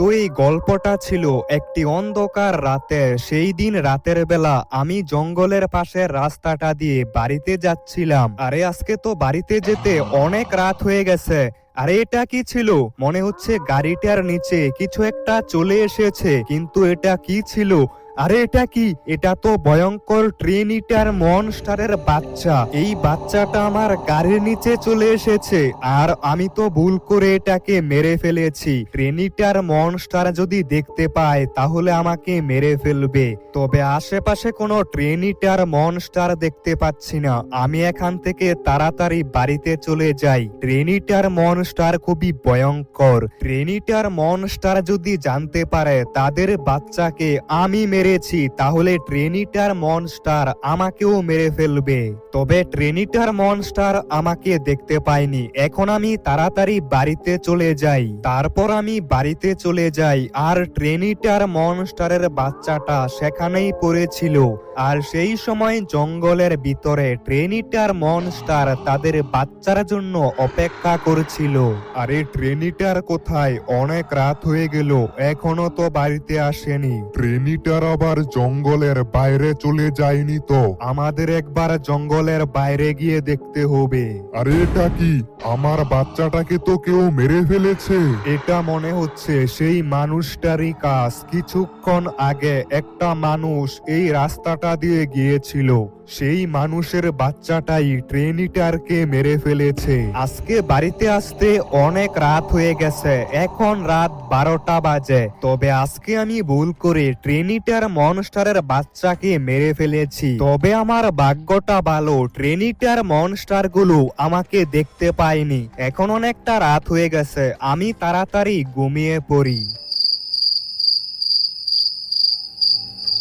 তো এই গল্পটা ছিল একটি অন্ধকার রাতে, সেই দিন রাতের বেলা আমি জঙ্গলের পাশে রাস্তাটা দিয়ে বাড়িতে যাচ্ছিলাম। আরে, আজকে তো বাড়িতে যেতে অনেক রাত হয়ে গেছে। আরে, এটা কি ছিল? মনে হচ্ছে গাড়িটার নিচে কিছু একটা চলে এসেছে, কিন্তু এটা কি ছিল? আরে এটা কি? এটা তো ভয়ঙ্কর ট্রেনিটার মনস্টারের বাচ্চা। এই বাচ্চাটা আমার গাড়ির নিচে চলে এসেছে। আর আমি তো ভুল করে এটাকে মেরে ফেলেছি। ট্রেনিটার মনস্টার যদি দেখতে পায়, তাহলে আমাকে মেরে ফেলবে। তবে আশেপাশে কোনো ট্রেনিটার মনস্টার দেখতে পাচ্ছি না। আমি এখান থেকে তাড়াতাড়ি বাড়িতে চলে যাই। ট্রেনিটার মনস্টার খুবই ভয়ঙ্কর। ট্রেনিটার মনস্টার যদি জানতে পারে, তাদের বাচ্চাকে আমি মেরেছি, তাহলে ট্রেনিটার মনস্টার আমাকেও মেরে ফেলবে। তবে ট্রেনিটার মনস্টার আমাকে দেখতে পায়নি। এখন আমি তাড়াতাড়ি বাড়িতে চলে যাই। তারপর আমি বাড়িতে চলে যাই। আর ট্রেনিটার মনস্টারের বাচ্চাটা সেখানেই পড়েছিল। আর সেই সময় জঙ্গলের ভিতরে ট্রেনিটার মনস্টার তাদের বাচ্চার জন্য অপেক্ষা করছিল। আরে ট্রেনিটার কোথায়? অনেক রাত হয়ে গেল এখনও তো বাড়িতে আসেনি। ট্রেনিটার আবার জঙ্গলের বাইরে চলে যায়নি তো। আমাদের একবার জঙ্গলের বাইরে গিয়ে দেখতে হবে। আরে এটা কি? আমার বাচ্চাটাকে তো কেউ মেরে ফেলেছে। এটা মনে হচ্ছে সেই মানুষটারই কাজ। কিছুক্ষণ আগে একটা মানুষ এই রাস্তাটা দিয়ে গিয়েছিল। সেই মানুষের বাচ্চাটাই ট্রেনিটারকে মেরে ফেলেছে। আজকে বাড়িতে আসতে অনেক রাত হয়ে গেছে। এখন রাত বারোটা বাজে। তবে আজকে আমি ভুল করে ট্রেনিটার মনস্টারের বাচ্চাকে মেরে ফেলেছি। তবে আমার ভাগ্যটা ভালো, ট্রেনিটার মনস্টারগুলো আমাকে দেখতে পায়নি। এখন অনেকটা রাত হয়ে গেছে। আমি তাড়াতাড়ি ঘুমিয়ে পড়ি।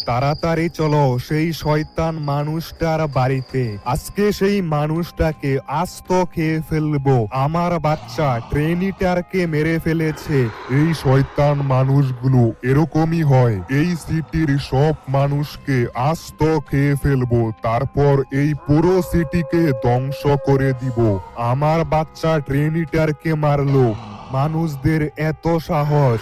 তাড়াতাড়ি চলো সেই শয়তান মানুষটার বাড়িতে। আজকে সেই মানুষটাকে আস্ত খেয়ে ফেলব। আমার বাচ্চা ট্রেনিটারকে মেরে ফেলেছে। এই শয়তান মানুষগুলো এরকমই হয়। এই সিটির সব মানুষকে আস্ত খেয়ে ফেলব। তারপর এই পুরো সিটিকে ধ্বংস করে দিব। আমার বাচ্চা ট্রেনিটারকে মারলো। মানুষদের এত সাহস।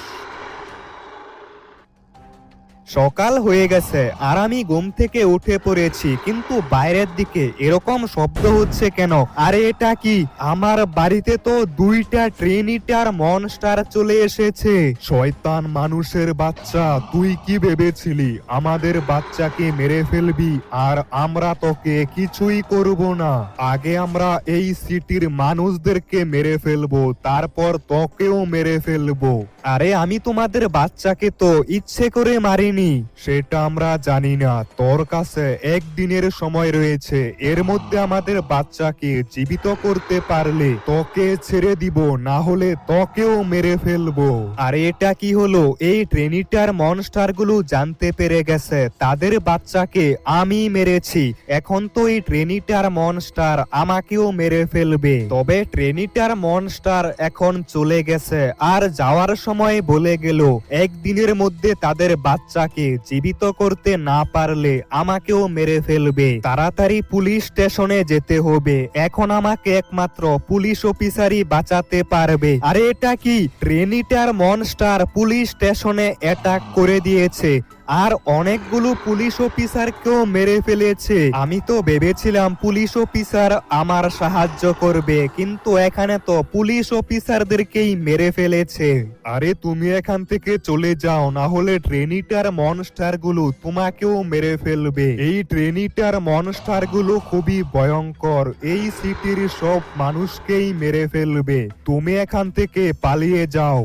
সকাল হয়ে গেছে আর আমি ঘুম থেকে উঠে পড়েছি, কিন্তু বাইরের দিকে এরকম শব্দ হচ্ছে কেন? আরে এটা কি? আমার বাড়িতে তো দুইটা ট্রেনিটার মনস্টার চলে এসেছে। শয়তান মানুষের বাচ্চা, তুই কি ভেবেছিলি? আমাদের বাচ্চাকে মেরে ফেলবি আর আমরা তোকে কিছুই করব না। আগে আমরা এই সিটির মানুষদেরকে মেরে ফেলব, তারপর তোকেও মেরে ফেলব। আরে আমি তোমাদের বাচ্চাকে তো ইচ্ছে করে মারিনি। সেটা আমরা জানি না। তোর কাছে একদিনের সময় রয়েছে। এর মধ্যে আমাদের বাচ্চাকে জীবিত করতে পারলে তোকে ছেড়ে দিব, না হলে তোকেও মেরে ফেলব। আর এটা কি হলো? এই ট্রেনিটার মনস্টারগুলো জানতে পেরে গেছে। তাদের বাচ্চাকে আমি মেরেছি। এখন তো এই ট্রেনিটার মনস্টার আমাকেও মেরে ফেলবে। তবে ট্রেনিটার মনস্টার এখন চলে গেছে। আর যাওয়ার সময় বলে গেল, একদিনের মধ্যে তাদের বাচ্চাকে জীবিত করতে না পারলে আমাকেও মেরে ফেলবে। তাড়াতাড়ি পুলিশ স্টেশনে যেতে হবে। এখন আমাকে একমাত্র পুলিশ অফিসারই বাঁচাতে পারবে। আরে এটা কি? ট্রেনিটার মনস্টার পুলিশ স্টেশনে অ্যাটাক করে দিয়েছে। আর অনেকগুলো পুলিশ অফিসারকেও মেরে ফেলেছে। আমি তো ভেবেছিলাম পুলিশ অফিসার আমার সাহায্য করবে, কিন্তু এখানে তো পুলিশ অফিসারদেরকেই মেরে ফেলেছে। আরে তুমি এখান থেকে চলে যাও না হলে ট্রেনিটার মনস্টারগুলো তোমাকেও মেরে ফেলবে। এই ট্রেনিটার মনস্টারগুলো খুবই ভয়ঙ্কর, এই সিটির সব মানুষকেই মেরে ফেলবে। তুমি এখান থেকে পালিয়ে যাও।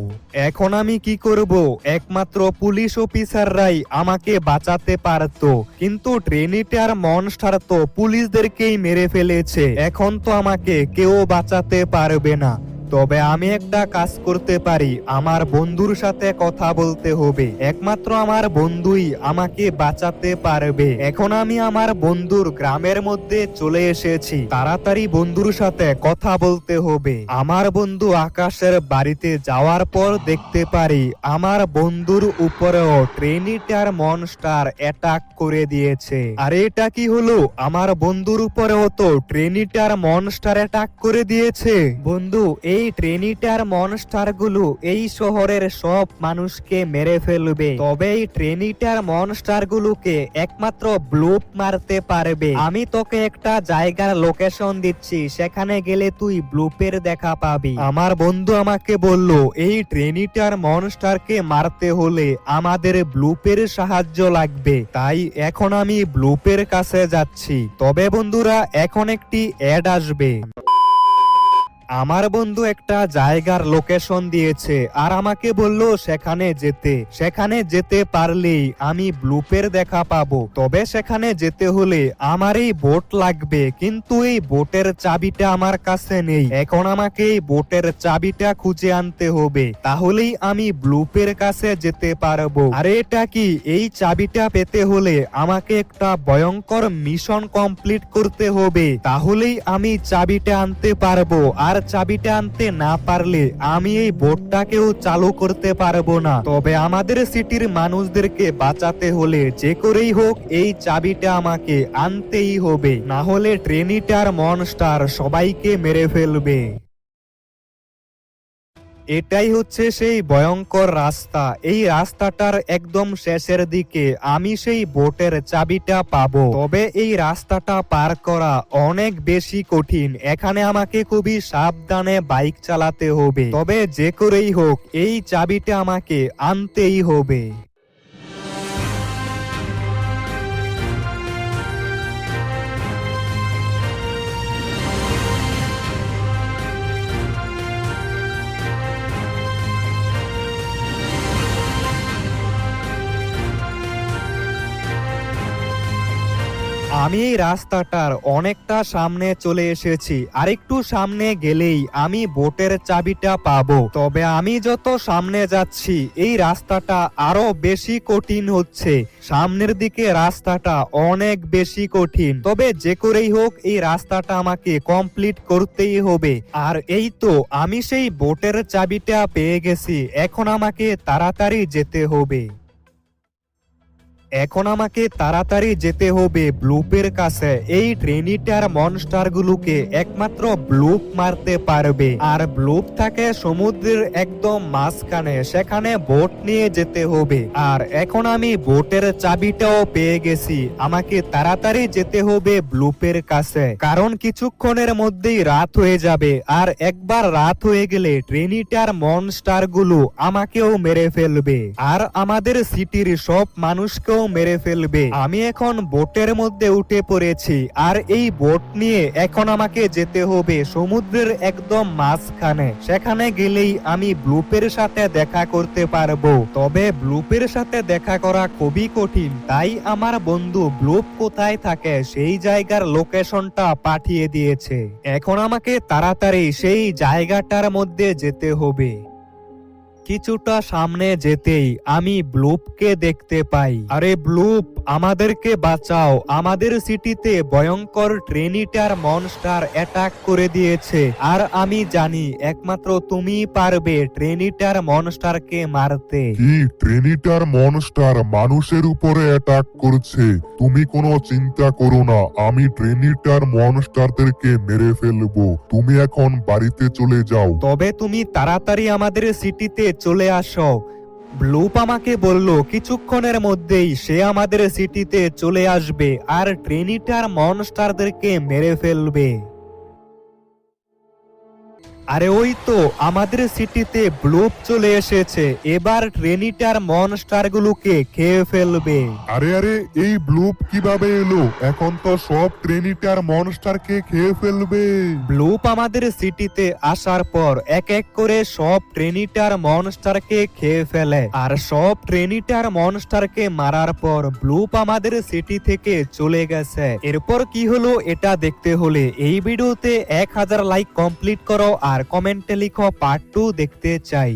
এখন আমি কি করব? একমাত্র পুলিশ অফিসাররাই আমাকে বাঁচাতে পারত। কিন্তু ট্রেনিটার মনস্টার তো পুলিশদেরকেই মেরে ফেলেছে। এখন তো আমাকে কেউ বাঁচাতে পারবে না। তবে আমি একটা কাজ করতে পারি, আমার বন্ধুর সাথে কথা বলতে হবে। একমাত্র আমার বন্ধুই আমাকে বাঁচাতে পারবে। এখন আমি আমার বন্ধুর গ্রামের মধ্যে চলে এসেছি। তাড়াতাড়ি বন্ধুর সাথে কথা বলতে হবে। আমার বন্ধু আকাশের বাড়িতে যাওয়ার পর দেখতে পারি, আমার বন্ধুর উপরেও ট্রেনিটার মনস্টার অ্যাটাক করে দিয়েছে। আর এটা কি হলো? আমার বন্ধুর উপরেও তো ট্রেনিটার মনস্টার অ্যাটাক করে দিয়েছে। বন্ধু, এই এই ট্রেনিটার মনস্টারগুলো এই শহরের সব মানুষকে মেরে ফেলবে। তবে এই ট্রেনিটার মনস্টারগুলোকে একমাত্র ব্লুপ মারতে পারবে। আমি তোকে একটা জায়গার লোকেশন দিচ্ছি, সেখানে গেলে তুই ব্লুপের দেখা পাবি। আমার বন্ধু আমাকে বলল, এই ট্রেনিটার মনস্টারকে মারতে হলে আমাদের ব্লুপের সাহায্য লাগবে। তাই এখন আমি ব্লুপের কাছে যাচ্ছি। তবে বন্ধুরা, এখন একটি অ্যাড আসবে। আমার বন্ধু একটা জায়গার লোকেশন দিয়েছে আর আমাকে বলল, সেখানে যেতে। সেখানে যেতে পারলেই আমি ব্লুপের দেখা পাবো। তবে সেখানে যেতে হলে আমার এই বোট লাগবে, কিন্তু এই বোটের চাবিটা আমার কাছে নেই। এখন আমাকে এই বোটের চাবিটা খুঁজে আনতে হবে, তাহলেই আমি ব্লুপের কাছে যেতে পারব। আরে, এটা কি? এই চাবিটা পেতে হলে আমাকে একটা ভয়ঙ্কর মিশন কমপ্লিট করতে হবে, তাহলেই আমি চাবিটা আনতে পারব। আর চাবিটা আনতে না পারলে আমি এই বোর্ডটাকেও চালু করতে পারব না। তবে আমাদের সিটির মানুষদেরকে বাঁচাতে হলে যে করেই হোক এই চাবিটা আমাকে আনতেই হবে। না হলে ট্রেনিটার মনস্টার সবাইকে মেরে ফেলবে। এটাই হচ্ছে সেই ভয়ঙ্কর রাস্তা। এই রাস্তাটার একদম শেষের দিকে আমি সেই বোটের চাবিটা পাব। তবে এই রাস্তাটা পার করা অনেক বেশি কঠিন। এখানে আমাকে খুবই সাবধানে বাইক চালাতে হবে। তবে যে করেই হোক, এই চাবিটা আমাকে আনতেই হবে। আমি এই রাস্তাটার অনেকটা সামনে চলে এসেছি। আরেকটু সামনে গেলেই আমি বোটের চাবিটা পাবো। তবে আমি যত সামনে যাচ্ছি, এই রাস্তাটা আরও বেশি কঠিন হচ্ছে। সামনের দিকে রাস্তাটা অনেক বেশি কঠিন। তবে যে করেই হোক, এই রাস্তাটা আমাকে কমপ্লিট করতেই হবে। আর এই তো, আমি সেই বোটের চাবিটা পেয়ে গেছি। এখন আমাকে তাড়াতাড়ি যেতে হবে। এখন আমাকে তাড়াতাড়ি যেতে হবে ব্লুপের কাছে। এই ট্রেনিটার মনস্টার গুলোকে একমাত্র ব্লুপ মারতে পারবে। আর ব্লুপ থাকে সমুদ্রের একদম মাঝখানে, সেখানে বোট নিয়ে যেতে হবে। আর এখন আমি বোটের চাবিটাও পেয়ে গেছি। আমাকে তাড়াতাড়ি যেতে হবে ব্লুপের কাছে। কারণ কিছুক্ষণের মধ্যেই রাত হয়ে যাবে। আর একবার রাত হয়ে গেলে ট্রেনিটার মনস্টারগুলো আমাকেও মেরে ফেলবে। আর আমাদের সিটির সব মানুষকেও মেরে ফেলবে। আমি এখন বোটের মধ্যে উঠে পড়েছি, আর এই বোট নিয়ে এখন আমাকে যেতে হবে সমুদ্রের একদম মাঝখানে। সেখানে গেলেই আমি ব্লুপের সাথে দেখা করতে পারব। তবে ব্লুপের সাথে দেখা করা খুবই কঠিন, তাই আমার বন্ধু ব্লুপ কোথায় থাকে সেই জায়গার লোকেশনটা পাঠিয়ে দিয়েছে। এখন আমাকে তাড়াতাড়ি সেই জায়গাটার মধ্যে যেতে হবে। কিছুটা সামনে যেতেই আমি ব্লুপকে দেখতে পাই। আরে ব্লুপ আমাদেরকে বাঁচাও। আমাদের সিটিতে ভয়ঙ্কর ট্রেনিটার মনস্টার অ্যাটাক করে দিয়েছে। আর আমি জানি একমাত্র তুমি পারবে ট্রেনিটার মনস্টারকে মারতে। কি? ট্রেনিটার মনস্টার মানুষের উপরে অ্যাটাক করছে। তুমি কোনো চিন্তা করো না আমি ট্রেনিটার মনস্টারদেরকে মেরে ফেলব। তুমি এখন বাড়িতে চলে যাও। তবে তুমি তাড়াতাড়ি আমাদের সিটিতে চলে আসো। ব্লুপ আমাকে বলল, কিছুক্ষণের মধ্যেই সে আমাদের সিটিতে চলে আসবে আর ট্রেনিটার মনস্টারদেরকে মেরে ফেলবে। আরে ওই তো আমাদের সিটিতে ব্লুপ চলে এসেছে। এবার ট্রেনিটার মনস্টার গুলোকে খেয়ে ফেলবে। আরে আরে এই ব্লুপ কীভাবে এলো? এখন তো সব ট্রেনিটার মনস্টারকে খেয়ে ফেলবে। ব্লুপ আমাদের সিটিতে আসার পর এক এক করে সব ট্রেনিটার মনস্টারকে খেয়ে ফেলে। আর সব ট্রেনিটার মনস্টারকে মারার পর ব্লুপ আমাদের সিটি থেকে চলে গেছে। এরপর কি হলো এটা দেখতে হলে এই ভিডিওতে এক হাজার লাইক কমপ্লিট করো আর কমেন্টে লিখো পার্ট টু দেখতে চাই।